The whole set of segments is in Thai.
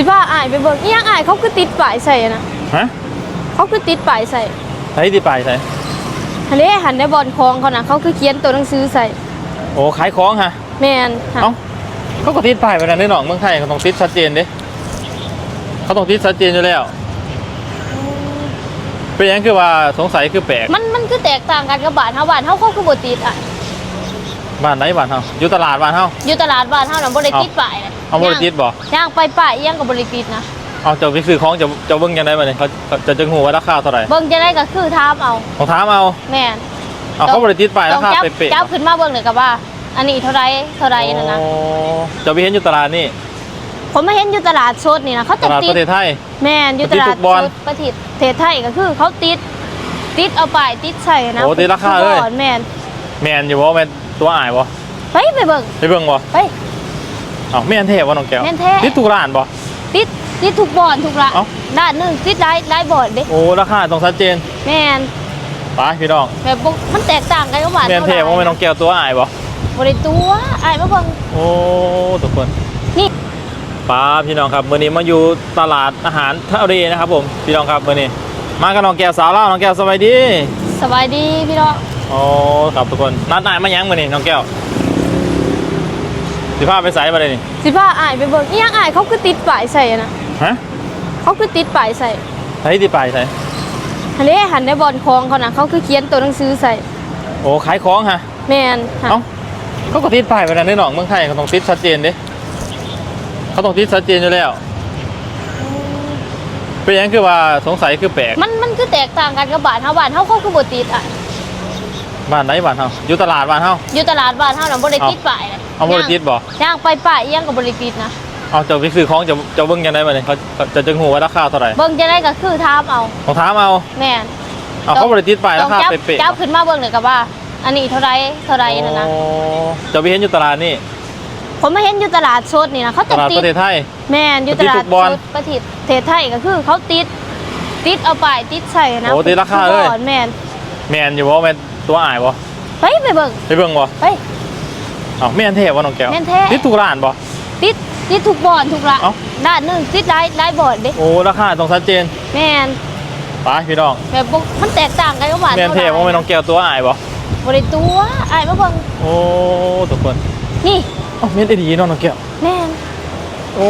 สิว่าอายไปเบิ่งอีหยังอายเขาคือติดป้ายใส่อะนะฮะเขาคือติดป้ายใส่ใช้ที่ปลายใส่หันเด้หันได้บอลคองเขานะเขาคือเขียนตัวหนังสือใส่โอ้ขายของฮะแม่นค่ะเอ้าเขาก็ติดป้ายไปนั่นได้หนองเมืองไทยเขาต้องติดชัดเจนเด้เขาต้องติดชัดเจนอยู่แล้ว เป็นหยังคือว่าสงสัยคือแปลก มันมันคือแตกต่างกันกับบ้านเฮาบ้านเฮาเขาคือบ่ติดอะ บ้านไหนบ้านเฮาอยู่ตลาดบ้านเฮา อยู่ตลาดบ้านเฮาน่ะบ่ได้ติดป้ายนะเอาบ่ได้ติดบ่ย่างไปป้ายอีหยังก็บ่ได้ติดนะเอาเจะไปซื้อของจะจะเบิ่งยังไงบ้างเนี่ยเขาเขาจะจะหูว่าราคาเท่าไหร่เบิ่งจะได้ก็คือถามเอาของถามเอาแม่นเอาเขาบริติดไปราคาจับเป๊ะๆจับขึ้นมาเบิ่งเลยก็ว่า อันนี้เท่าไรเท่าไรนั่นนะโอ้จะไปเห็นอยู่ตลาดนี่ผมมาเห็นอยู่ตลาดสดนี่นะเขาตจะลาดติปดระเทศไทยแม่นอยู่ตลาติดดทุกบอลสดประเทศประเทศไทยก็คือเขาติดติดเอาป้ายติดใส่นะโอ้ติดราคาเลยทุกบอนแม่นแมนอยู่บ่แมน ตัวอ่ายบ่ไปไปเบิ่งไปเบิ่งบ่ไป เอาแม่นเทพบ่น้องแก้วแม่นแท้ติดทุกร้านบ่ติดติดทุกบอนทุกละเอ้า ด้านหนึงติดหลายหลายบอนเด้โอ้ราคาต้องชัดเจนแม่นไปพี่น้องแบบบ่มันแตกต่างกันกับบ้านแม่นเทพบ่แม่นน้องแก้วตัวอ่ายบ่บ่ได้ตัวอ้ายมาเบิ่งโอ้ทุกคน นี่ป้าพี่น้องครับมื้อนี้มาอยู่ตลาดอาหารทะเลนะครับผมพี่น้องครับมื้อนี้ มากับน้องแก้วสาวลาวน้องแก้วสบายดีสบายดีพี่น้อง โอ้ครับทุกคนนัดนายมายังมื้อนี้น้องแก้วสิพาไปไสมาเลยนี่สิพาอ้ายไปเบิ่งอีหยังอ้ายเขาคือติดป้ายใส่อะนะฮะเขาคือติดป้ายใส่ใช้ที่ปลายใส่หันเด้หันได้บอลคองเขานะเขาคือเขียนตัวหนังสือใส่โอ้ขายของฮะแม่นค่ะเอ้าเขาก็ติดป้ายไปนั่นได้หนองเมืองไทยเขาต้องติดชัดเจนเด้เขาต้องติดชัดเจนอยู่แล้ว เป็นหยังคือว่าสงสัยคือแปลก มันมันคือแตกต่างกันกับบ้านเฮาบ้านเฮาเขาคือบ่ติดอะ บ้านไหนบ้านเฮาอยู่ตลาดบ้านเฮา อยู่ตลาดบ้านเฮาน่ะบ่ได้ติดป้ายนะเอาบ่ได้ติดบ่ย่างไปป้ายอีหยังก็บ่ได้ติดนะเอาจะไปซื้อของจะจะเบิ่งยังไงบ้างเนี่ยเขาเขาจะจะหูว่าราคาเท่าไหร่เบิ่งจะได้ก็คือถามเอาของถามเอาแม่นเอาเขาบ่ได้ติดป้ายต้ราองคาจับเป๊ะๆจับขึ้นมาเบิ่งเลยก็ว่า อันนี้เท่าไรเท่าไรนั่นนะโอ้จะไปเห็นอยู่ตลาดนี่ผมมาเห็นอยู่ตลาดสดนี่นะเขาตจะลาดติปดระเทศไทยแม่นอยู่ตลาติดทุดกบอลสดประเทศประเทศไทยก็คือเขาติดติดเอาป้ายติดใส่นะโอ้ติดราคาเลยทุกบอนแม่นแมนอยู่บ่แมน ตัวอ่ายบ่ไปไปเบิ่งไปเบิ่งบ่ไป เอาแม่นเทพบ่น้องแก้วแม่นแท้ ติดทุกร้านบ่ ติดติดทุกบอนทุกละเอ้า ด้านหนึงติดหลายหลายบอนเด้โอ้ราคาต้องชัดเจนแม่นไปพี่น้องแบบบ่มันแตกต่างกันกับบ้านแม่นเทพบ่แม่นน้องแก้วตัวอ่ายบ่บ่ได้ตัวอ้ายมาเบิ่งโอ้ทุกคนนี่เอ้าแม่นได้ดีเนาะน้องแก้วแม่นโอ้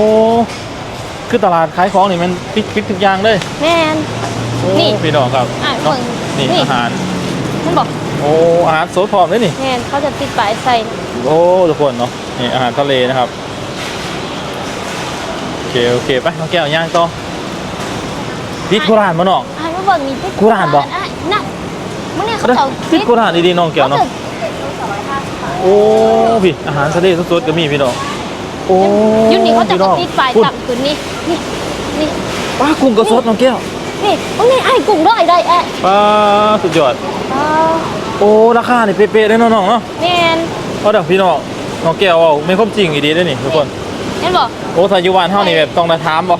คือตลาดขายของนี่มันปิดปิดทุกอย่างเลยแม่น โอ้นี่ พี่น้องครับอะเนาะเบิ่งนี่นี่อาหารมันบอก โอ้อาหารสดพร้อมเลยนี่แม่นเขาจะติดป้ายใส่โอ้ทุกคนเนาะนี่อาหารทะเลนะครับโอเคโอเคไปน้องแก้วย่างต่อปิดโคราชมาน้องอ้ายมาเบิ่งนี่ติดกูอ่านบ่ยนั่นมื้อนี้เขาเด้อจะปิดโคราชดีๆน้องแก้วเนาะโอ้พี่อาหารทะเลสดๆก็มีพี่น้องโอ้อยูนี่เขาจะพี่น้องติดป้ายคุณต่ำขึ้นนี่นี่นี่ป้ากุ้งก็สดน้องแก้วนี่ตรงนี้ไอ้ายกุ้งร้อยได้แอะป้าสุดยอดอ่า โอ้ ราคานี่เป๊ะๆเลยเนาะน้องเนาะแม่นเพราะเดี๋ยวพี่น้องน้องแก้วเอาไม่ครบจริงอีดีด้วยนี่ทุกคนเห็นบอกโอ้ทายุวานเท่านี่แบบต้องมาถามบ่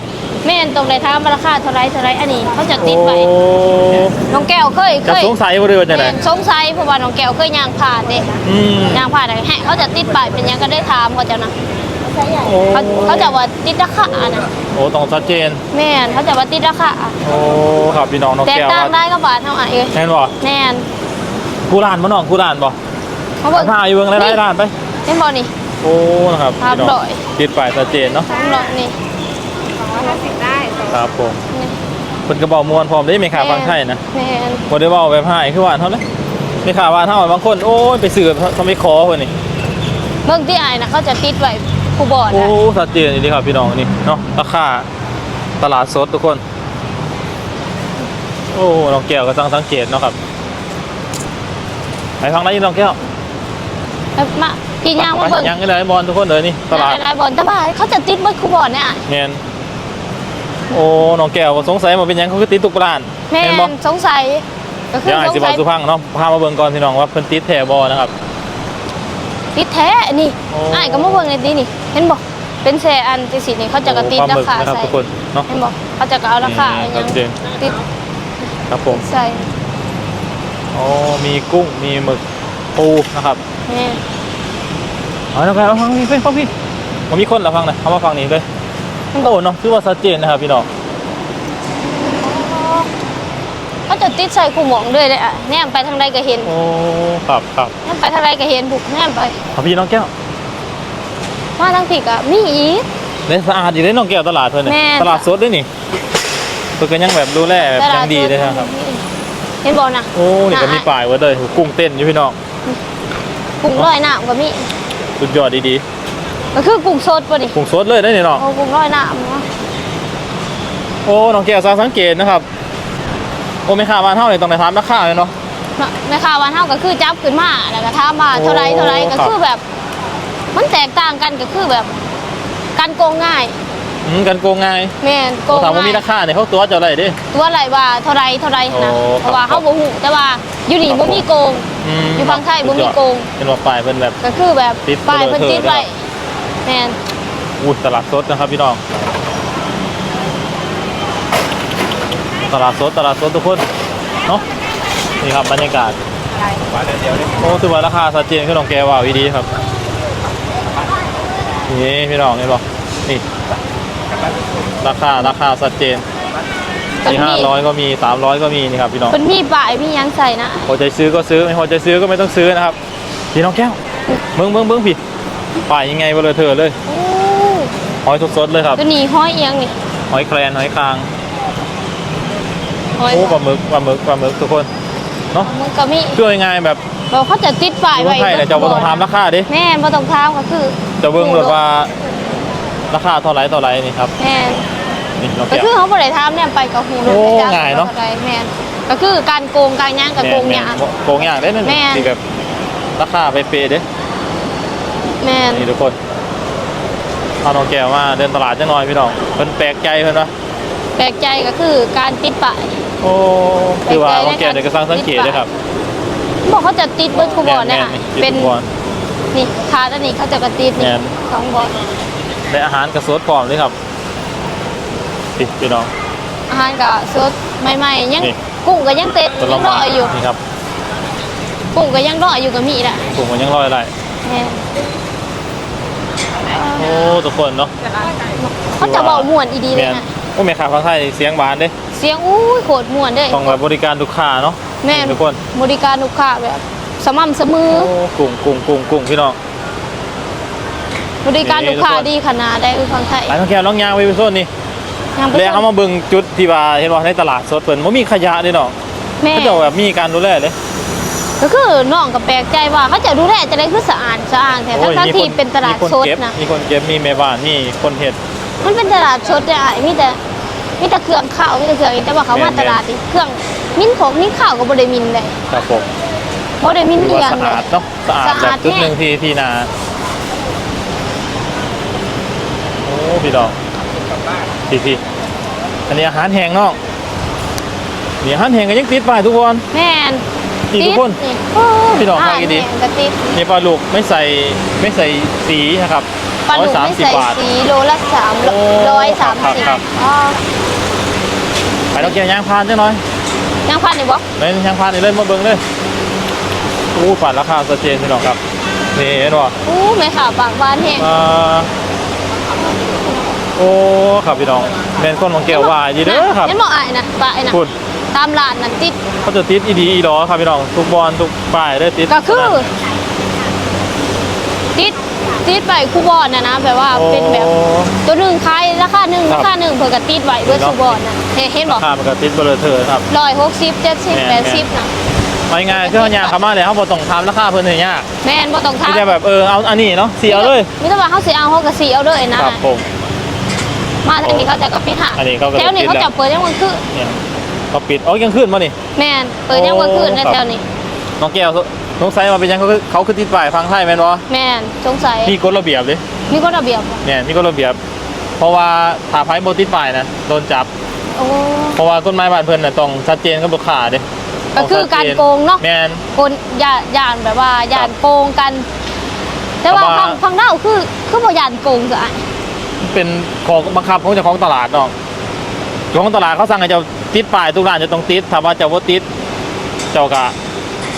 แม่นตรงไหนถามราคาเท่าไรเท่าไรอันนี้เขาจะติดโอ้ไว้น้องแก้วเคยเคจะยสงสัยบ่เลยว่าจังได๋แม่นสงสัยเพราะว่าน้องแก้วเคยย่างผ่านเด้อืม ย่างผ่านอะไรแฮะเขาจะติดป้ายเป็นหยังก็ได้ถามเขาจะนะโอ้เขาเขาจะว่าติดราคานะโอ้ต้องชัดเจน แม่นเขาจะว่าติดราคาโอ้ครับพี่น้องน้องแตกแก้วต่างว่าได้กับบาทเท่าไหร่เอ้ยแม่นบ่แม่น กูร้านบ่น้องกูร้านบ่เขาบไปอกพาอยู่เบิ่งหลายๆร้านไปเห็นบ่นี่ โอ้นะครับครับพี่น้องร้อย ติดป้ายชัดเจนเนาะสองร้อยนี่ครับผมนี่เพิ่นก็เว้ามวนพร้อมได้ไหมครับฟังไทยนะแม่นบ่ได้เว้าแบบหายคือว่าเท่านั้นไม่ข่าวว่าเท่าบางคนโอ้ยไปซื้อเขาไม่ขอเพิ่นนี่ เบิ่งที่อายนะเขาจะติดไว้ผู้บอดโอ้นะชัดเจนดีครับพี่น้องนี่เนาะราคาตลาดสดทุกคน โอ้น้องแก้วก็ต้องสังเกตเนาะครับ ไปฟังได้ยินน้องแก้วแล้วมาพี่ย่างมาเบิ่งยังก็ได้บอลทุกคนเลยนี่ตลาดหลายๆบอลแต่ว่าเขาจะติดเบิดผู้บอดเนี่ยแมนโอ้น้องแก้วก็สงสัยมาเป็นหยังเขาคือติดตุกร้านแม่นบ่นสงสัยก็คือเดี๋ยวอาจสงสิบอสักยสุพังเนาะพามาเบิ่งก่อนพี่น้องว่าเพิ่นติดแถบอนะครับ ติดแท้นี่โอ้อายก็มาเบิ่งในนี้นี่ เห็นบ่เป็นแชร์อันจังซี่นี่เขาจะก็ติดปลาหรามึกคานะครับใส่ทุกคนเนาะ เห็นบ่เขาจะก็เอาราคาอือัมนหยังชัดเจนติดครับผม ใส่ อ๋อมีกุ้งมีหมึกปูนะครับแม่นเอาน้องแก้วเอาฟังพี่เพิ่นฟังพี่ผมมีคนละฟังหน่อยเอามาฟังนี่เลยโอ้เนาะคือว่าชัดเจนนะครับพี่น้องเขาจะติดใส่คู่หมองด้วยเลยอะแนมไปทางใดก็เห็นโอ้ครับครับแนมไปทางใดก็เห็นบุกแนมไปเอาพี่น้องแก้วมาทางผิดอะมีอีกเล่นสะอาดอยู่เลยน้องแก้วตลาดเพิ่นแม่เนี่ยตลาดสดด้วยนี่เพิ่นก็ยังแบบดูแลแบบยังดีเลยครับ เห็นบอลนะโอ้นี่ก็มีป้ายไว้เลยกุ้งเต้นอยู่พี่น้องกุ้งลอยน้ำก็มีสุดยอดดีก็คือกุ้งสดป่ะดิๆกุ้งสดเลยได้อนี่น้องโอ้กุ้งลอยน้ำเนาะโอ้น้องแก้วซาสังเกตนะครับโอ้ไม่ค่าบ้านเท่าเลยต้องในถามราคาเลยเนาะแม่ค้าวันเท่าก็คือจับขึ้นมาแล้วก็ถามว่าเท่าไรโอ้เท่าไรก็ครับคือแบบ มันแตกต่างกันก็คือแบบการโกงง่าย อืมกันโกงง่ายแม่นโกเขางถามว่ามีง่ายราคาเนี่ยเขาตัวเจะอะไรดิ ตัวอะไรว่าเท่าไรเท่าไรนะโอ้เพราะว่าครับเขาบ่ฮู้แต่ว่าอยู่นี่บ่มีโกง มอยู่ฝั่งไทยบ่มีโกง เป็นว่าป้ายเป็นแบบ ก็คือแบบติดป้ายเพิ่นเบลอติดเธอไว้ด้วยแม่นอุ้ยตลาดสดนะครับพี่น้อง ตลาดสดตลาดสดทุกคนเนาะนี่ครับบรรยากาศโอ้ถือว่าราคาสัดเจนขึ้นของแกว่าวีดีครับนี่พี่น้องเห็นป่นี่ ราคาราคาสัดเจนเพิ่นมีมีห้าร้อยก็มีสามร้อยก็มีนี่ครับพี่น้องเพิ่นมีป้ายมีหยังใส่นะพอใจซื้อก็ซื้อไม่พอใจซื้อก็ไม่ต้องซื้อนะครับพี่น้องแก้วเบิ้งเบิ้งเบิ้งพี่ป่ายยังไงเบลอเธอเลยโอ้หอยสดๆเลยครับตัวนี้ห้อยเอียงนี่หอยแครงหอยคางห้อยโอ้ปลาหมึกปลาหมึกปลาหมึกทุกคนเนาะมันก็มีช่วยง่ายแบบบอกเขาจะติดป้ายอยู่ไว้เมืองไทยเนี่ยเจ้าบ่ต้องถามราคาดิแม่นบ่ต้องถามก็คือจะเบิ่งเลยว่า ราคาเท่าไหรเท่าไหรนี่ครับแม่นนี่น้องก็แก้วคือเขาบ่ได้ถามเนี่ยไปกับหูโอ้ไม่ได้ง่ายเนอะท่ใดแม่นก็คือการโกงการย่างกับโกงแม่ยางโกงอย่างได้นั่นแม่นที่แบบราคาไปเปย์เด้แม่นนี่ทุกคนเอาน้องแก้วมาเดินตลาดจังหน่อยพี่น้องเพิ่นแปลกใจเพิ่นวะแปลกใจก็คือการติดป้ายโอ้คือว่าแปลกใจน้องแก้วเดี๋ยวก็สร้างสังเกตเลยครับบอกเขาจะติดเบิร์ดคูบอลเนี่ยแม่นๆเป็น ติดบอล นี่ทาด้านนี้เขาจะกระติดนี่แม่น สองบอล และอาหารกระสดพร้อมเลยครับพี่พี่น้อง อาหารกับซดใหม่ๆยังนี่ กุ้งก็ยังเต็มผลยังไม้รออยู่ นี่ครับกุ้งก็ยังรออยู่กับมีน่ะถุงมันยังลอยอะไรแม่นโอ้ทุกคนเนาะเขาจะบอกม่วนอีดีเลแม่ยนนะโอ้แม่ค้าฟังไทยเสียงหวานเด้เสียงอู้ยโคตรม่วนเด้ ต้องแบบบริการลูกค้าเนาะแม่นทุกคนบริการลูกค้าแบบสม่ำเสมอโอ้กุ้งกุ้งกุ้งกุ้งพี่น้อง บริการลูกค้านี่ทุกคนดีขนาดได้คือฟังไทยไอ้น้องแก้วน้องยางไปเป็นโซนนี่ยังไปแล้วเขามาเบิ่งจุดที่ว่าเห็นว่าในตลาดสดเพิ่นบ่มีขยะเด้เนาะแม่เขาเจะแบบมีการดูแลเลยก็คือน้องก็แปลกใจว่าเขาจะดูแลจะได้คือสะอาดสะอาดแต่โอ้ยทั้งมีๆที่คนเป็นตลาดมีคนสดเก็บนะมีคนเก็บมีแม่บ้านมีคนเฮ็ดมันเป็นตลาดสดเนี่ยมีแต่มีแต่เครื่องข้าวมีแต่เครื่องอีกแต่ว่าเขามาแม่นๆตลาดนี่เครื่องมิ้นของมิ้นข้าวก็บ่ได้มินเลยครับผมบ่ได้มินถือเอีว่ายงสะเลอายดเนาะสะอาดสะแบอาบดจุดหนึงแน่ที่ที่นาโอ้ พี่ดอกพี่พี่อันนี้อาหารแห้งเนาะนี่อาหารแห้งก็ยังติดป้ายทุกคน แม่นนี่ทุกคนติดโอ้พี่น้องาฟังดีๆแม่นก็ติดนี่ปลาลูกไม่ใส่ไม่ใส่สีนะครับปลาดุกสามไม่สิบใส่บาทสีโลละสามโอ้ร้อยสามครับสิบครับอ๋อไปเราเกี่ยวยางพานจังหน่อยยังพันอยู่บ่ในยางพานนี่เลยมาเบิ่งเลยอู้ปัดราคาสเจนพี่น้องครับนี่เห็นบ่อู้แม่ค่ะปากบ้านแห้งอ่า โอ้ครับพี่น้องแม่นคนของแก้ววายดีเด้อครับเห็นบ่อายนะปลาไอ้น่ะคุณตามร้านนั่นติดเขาจะติดอีดีอีดอครับพี่น้องทุกบอลทุกป้ายได้ติดก็คือติดติดไปคูบอนนะนะแบบว่าโอ้เป็นแบบตัวหนึ่งขายราคาหนึ่งครับราคาหนึ่งเผื่อกติดไว้เพื่อเนาะคูบอนนะเห็นเห็นบอรากคามันก็ติดเบลอเธอครับร้อยหกสิบเจ็ดสิบแม่แปนดสิบนะ เอาง่ายๆคือเขายางเข้ามาเลยเขาบอกต้องทำราคาเพิ่นให้ยากแม่นบ่ต้องที่ทำจะแบบเออเอาอันนี้เนาะเสียเลยมิตรว่าเขาสีเอาเขาก็สีเอาเลยนะครับผม มาทางนี้เขาจะกับพี่หาอันนี้เขาก็แถวนี้ติดเขาแล้ว จะเปิดยังวันคือเนี่ยเขาปิดอ๋อยังขึ้นมานี่ แม่นเปิดยังวันคือในโอ้ครับ แถวนี้ น้องแก้วสงสัยว่าเป็นยังเขาคือเขาคือติดป้ายฟังไทยแม่นบ่แม่นสงสัยมีกฎระเบียบเลยมีกฎระเบียบบ่เนี่ยมีกฎระเบียบ เพราะว่าถ้าไพ่บ่ติดป้ายนะโดนจับ โอ้เพราะว่ากฎหมายบ้านเพิ่นน่ะต้องชัดเจนกับลูกค้าเด้ ก็คือการโกงเนาะแม่นคนย่านย่านแบบว่าย่านโกงกัน แต่ว่าแต่ว่าฟังฟังเล่าคือคือบ่ย่านโกงซะอะเป็นของบังคับของเจ้าของตลาดเนาะเจ้าของตลาดเขาสั่งให้เจ้าติดป้ายทุกร้านจะต้องติดถ้าว่าเจ้าบ่ติดเจ้าก็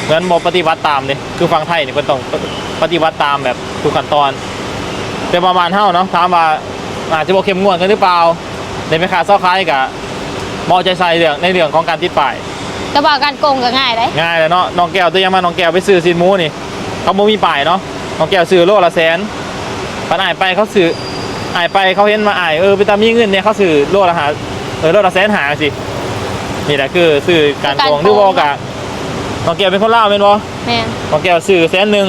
เงินบ่ปฏิบัติตามเด้คือฟังไทยนี่เพิ่นต้องปฏิบัติตามแบบทุกขั้นตอน แต่ประมาณเท่าเนาะถามว่าอาจจะบอกเข้มงวดกันหรือเปล่าในแม่ค้าเศร้าคล้ายกับมอใจใส่เรื่องในเรื่องของการติดป้าย แต่ว่าการโกงก็ง่ายเลยง่ายเลยเนาะน้องแก้วตัวอยังมาน้องแก้วไปซื้อซีนหมูนี่ เขาบ่มีป้ายเนาะน้องแก้วซื้อโลละแสนปันอายไปเขาซื้ออายไปเขาเห็นมาอายเออไปตามมีเงินเนี่ยเขาซื้อโลละหาเออโลละแสนหาสินี่แหละคือซื้อการโกงหรือว่ากะน้องแก้วเป็นคนลาวเป็นบ่แม่นน้องแก้วซื้อแสนหนึ่ง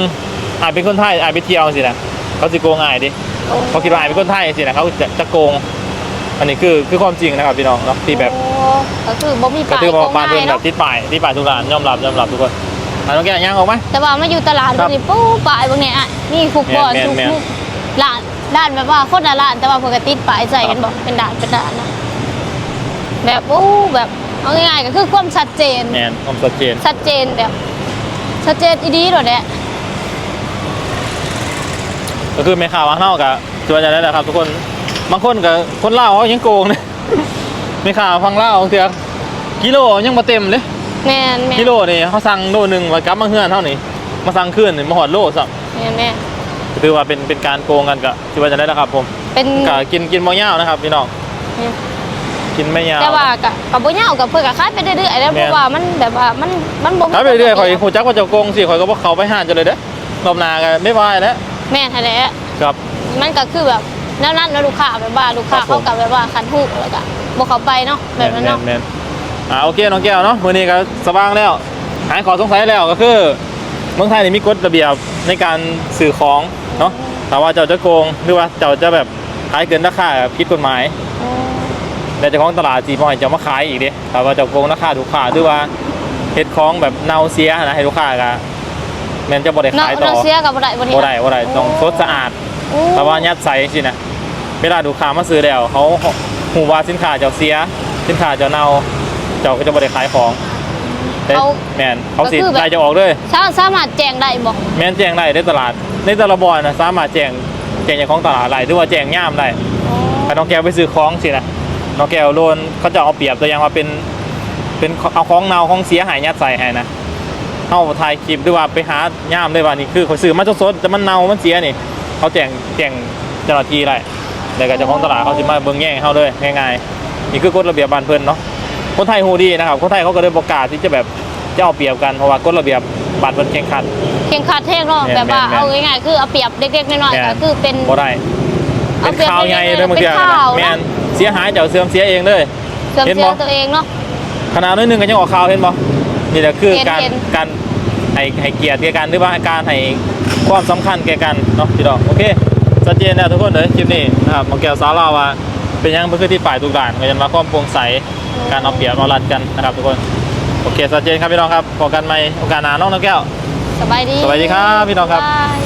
อายเป็นคนไทยอายไปเที่ยวสินะเขาสิโกงอายดิเขาคิดว่าอายเป็นคนไทยสินะเขาจะจะโกง อันนี้คือคือความจริงนะครับพี่น้องเนาะที่แบบโอ้ ก็คือบ่มีก็ป้ายคือโกว่างบ้านง่าเพื่อยนแบเนาะบที่ป่ายที่ป่ายทุกร้านยอมรับยอมรับทุกคนอันน้องแก้วย่างออกไหม แต่ว่ามาอยู่ตลาดครับนี่ปุ๊บป้ายบางเนี่ยอะนี่ฟุกบอลแม่นทุกแม่นทุกร้านร้านแบบว่าโคตรละร้านแต่ว่าปกติดป้ายใส่กันบอกเป็นด่านเป็นด่านนะแบบโอ้แบบเอาง่ายๆก็คือความชัดเจน แมนความชัดเจนชัดเจนแบบชัดเจนอีดีหรอเนี่ยก็คือไม่ข่าวว่าเท่ากับตัวจะได้แหละครับ ทุกคนบางคนกับคนเล่าวเขายังโกงเลย ไม่ข่าวฟังเล่าวเถื่อกิโลยังมาเต็มเลยแมนแมนกิโลนี่เขาสั่งโลหนึ่งไว้กลับมาเฮือนเท่านี้มาสั่งขึ้นนี่มาหอดโลสับแมนแมนถือว่าเป็นเป็นการโกงกันกับที่ว่าจะได้แล้วครับผมเป็นกกินกินมอยาวนะครับพี่น้องกินไม่ยาวแต่ว่ากับกับบ่เหย้ากับเพื่อนกับคล้ายไปเรื่อยๆแล้วแม่เพนราะว่ามันแบบว่ามันมันบ่มีถ้าไปเรื่อยๆคอยหูจักว่าจะโกงสิคอยก็บอกเขาไปห้านจะเลยเด้อรอบหนากันไม่ไหวแล้วแม่นแท้ครับๆมันก็คือแบบนั่นนั่นแล้วลูกค้าแบบว่าลูกค้าครับผมเขากับแบบว่าคันหูแล้วก็ บ่เข้าไปเนาะแบบนั้นเนาะแม่นๆอ่าโอเคน้องแก้วเนาะมื้อนี้ก็สว่างแล้วหายขอสงสัยแล้วก็คือเมืองไทยนี่มีกฎระเบียบในการสื่อของเนาะแต่ว่าเจ้าจะโกงหรือว่าเจ้าจะแบบขายเกินราคาผิดกฎหมายแต่เจ้าของตลาดจีบอยจะมาขายอีกดิแต่ว่าเจ้าโกงราคาถูกค่าหรือว่าเฮ็ดของแบบเน่าเสียนะให้ลูกค้าก็แม่นจะบ่ได้เนาะขายต่เนาะอเสียกับบ่ได้บ่บ่ได้บ่ได้ต้องสดสะอาดโอ้แต่ว่ายัดใส่สินะ เวลาดูค้ามาซื้อแล้วเขาหูว่าสินค้าเจ้าเสีย สินค้าเจ้าเน่าเจ้าก็จะบริขายของแต่เขาแมนเขาสิก็คือแบบ รายจะออกเลยสาสามารถแจ้งได้บ่แมนแจ้งได้ในตลาด ในแต่ละบอนนะสามารถแจ้งแจ้งจากของตลาดได้หรือว่าแจ้งย่ามได้ ถ้าน้องแก้วไปซื้อของสินะน้องแก้วโดนเขาจะเอาเปรียบตัวอย่างว่าเป็น เป็นเอาของเน่าของเสียหายยัดใส่ให้นะเขาถ่ายคลิปหรือว่าไปหาย่ามเลยว่านี่คือเขาซื้อมาสดๆแต่มันเน่ามันเสียนี่เขาแจ้งแจ้งเจ้าหน้าที่ได้ แล้วก็เจ้าของตลาดเขาสิมาเบิ่งแย่งเขาเลยง่ายๆนี่คือกฎระเบียบบ้านเพิ่นเนาะคนไทยฮูดีนะครับคนไทยเขาก็เลยประกล้าศที่จะแบบจะเอาเปรียบกันเพราะว่ากฎระเบียบบ้านเพิ่นแข่งขัน เข่งขัดแท้งเนาะแม่นแบบว่าแม่นเอาง่ายๆคือเอาเปรียบเด็กๆน้อยแม่น ๆก็คือเป็นบ่ได้เป็นข่าวใหญ่เลยบางทีเป็นข่าวแม่นนะเสียหายเจ้าเสื่อมเสียเองเลย เสื่อมเห็นเสียบ่ตัวเองเนาะ ขนาดน้อยหนึงก็ยังออกข่าวเห็นบ่นี่แหละคือเห็นการเห็น การให้ให้เกียรติแก่กันหรือว่าการให้ความสำคัญแก่กันเนาะพี่น้องโอเค ชัดเจนแล้วทุกคนเลยคลิปนี้นะครับมาแก้วสาวเราวว่าเป็นยังเพื่อที่ฝ่ายทุกด่านก็จะมาความโปร่งใสการเอาเปรียบเอารัดกันนะครับทุกคนโอเคชัดเจนครับพี่น้องครับพอกันไหมโอกาสหน้าน้องน้องแก้วสบายดีสบายดีครับพี่น้องครับาย